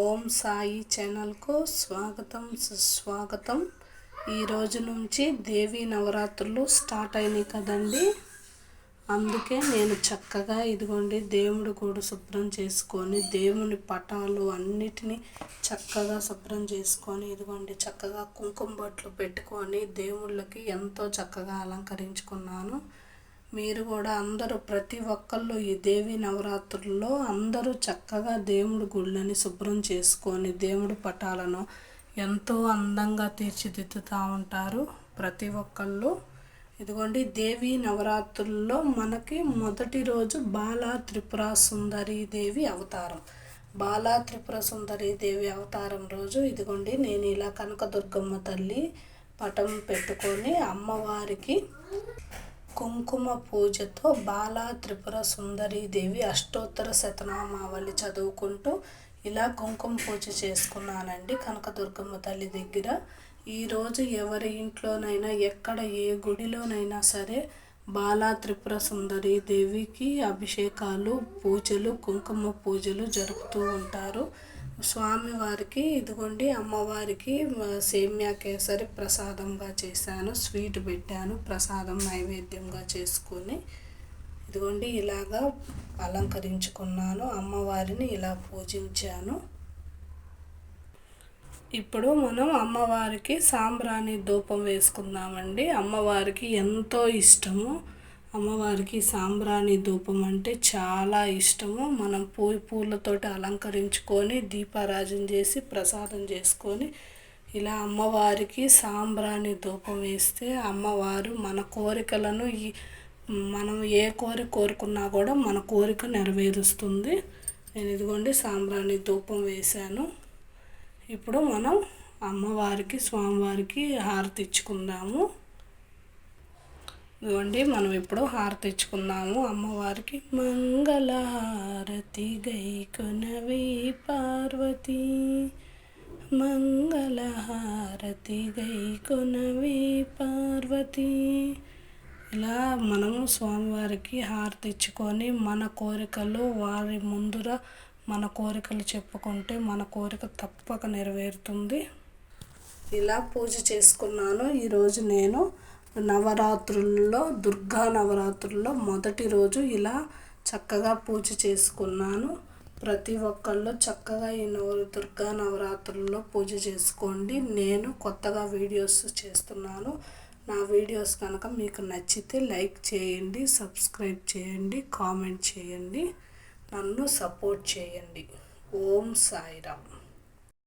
ఓం సాయి ఛానల్కు స్వాగతం సుస్వాగతం. ఈరోజు నుంచి దేవీ నవరాత్రులు స్టార్ట్ అయినాయి కదండి. అందుకే నేను చక్కగా ఇదిగోండి దేవుడి కూడా శుభ్రం చేసుకొని దేవుని పటాలు అన్నిటినీ చక్కగా శుభ్రం చేసుకొని ఇదిగోండి చక్కగా కుంకుమ బొట్లు పెట్టుకొని దేవుళ్ళకి ఎంతో చక్కగా అలంకరించుకున్నాను. మీరు కూడా అందరూ ప్రతి ఒక్కళ్ళు ఈ దేవి నవరాత్రుల్లో అందరూ చక్కగా దేవుడి గుళ్ళని శుభ్రం చేసుకొని దేవుడి పటాలను ఎంతో అందంగా తీర్చిదిద్దుతూ ఉంటారు ప్రతి ఒక్కళ్ళు. ఇదిగోండి దేవి నవరాత్రుల్లో మనకి మొదటి రోజు బాలా త్రిపుర సుందరి దేవి అవతారం. బాలా త్రిపుర సుందరి దేవి అవతారం రోజు ఇదిగోండి నేను ఇలా కనకదుర్గమ్మ తల్లి పటం పెట్టుకొని అమ్మవారికి కుంకుమ పూజతో బాల త్రిపుర సుందరీదేవి అష్టోత్తర శతనామావళి చదువుకుంటూ ఇలా కుంకుమ పూజ చేసుకున్నానండి కనకదుర్గమ్మ తల్లి దగ్గర. ఈరోజు ఎవరి ఇంట్లోనైనా ఎక్కడ ఏ గుడిలోనైనా సరే బాలా త్రిపుర సుందరి దేవికి అభిషేకాలు పూజలు కుంకుమ పూజలు జరుపుతూ ఉంటారు. స్వామివారికి ఇదిగోండి అమ్మవారికి సేమ్యా కేసరి ప్రసాదంగా చేశాను. స్వీట్ పెట్టాను ప్రసాదం నైవేద్యంగా చేసుకొని ఇదిగోండి ఇలాగా అలంకరించుకున్నాను. అమ్మవారిని ఇలా పూజించాను. ఇప్పుడు మనం అమ్మవారికి సాంబ్రాణి ధూపం వేసుకుందామండి. అమ్మవారికి ఎంతో ఇష్టము. అమ్మవారికి సాంబ్రాణి ధూపం అంటే చాలా ఇష్టము. మనం పూ పూలతోటి అలంకరించుకొని దీపారాజన చేసి ప్రసాదం చేసుకొని ఇలా అమ్మవారికి సాంబ్రాణి ధూపం వేస్తే అమ్మవారు మన కోరికలను ఈ మనం ఏ కోరిక కోరుకున్నా కూడా మన కోరిక నెరవేరుస్తుంది. నేను ఇదిగోండి సాంబ్రాణి ధూపం వేశాను. ఇప్పుడు మనం అమ్మవారికి స్వామివారికి హారతి ఇచ్చుకుందాము. ఇవ్వండి మనం ఇప్పుడు హారతి ఇచ్చుకున్నాము అమ్మవారికి మంగళహారతి గై కొనవి పార్వతి. మంగళహారతి గై కొనవి పార్వతి. ఇలా మనము స్వామివారికి హారతి ఇచ్చుకొని మన కోరికలు వారి ముందుర మన కోరికలు చెప్పుకుంటే మన కోరిక తప్పక నెరవేరుతుంది. ఇలా పూజ చేసుకున్నాను. ఈరోజు నేను నవరాత్రుల్లో దుర్గా నవరాత్రుల్లో మొదటి రోజు ఇలా చక్కగా పూజ చేసుకున్నాను. ప్రతి ఒక్కళ్ళు చక్కగా ఈ నవ దుర్గా నవరాత్రుల్లో పూజ చేసుకోండి. నేను కొత్తగా వీడియోస్ చేస్తున్నాను. నా వీడియోస్ కనుక మీకు నచ్చితే లైక్ చేయండి సబ్స్క్రైబ్ చేయండి కామెంట్ చేయండి. నన్ను సపోర్ట్ చేయండి. ఓం సాయిరామ్.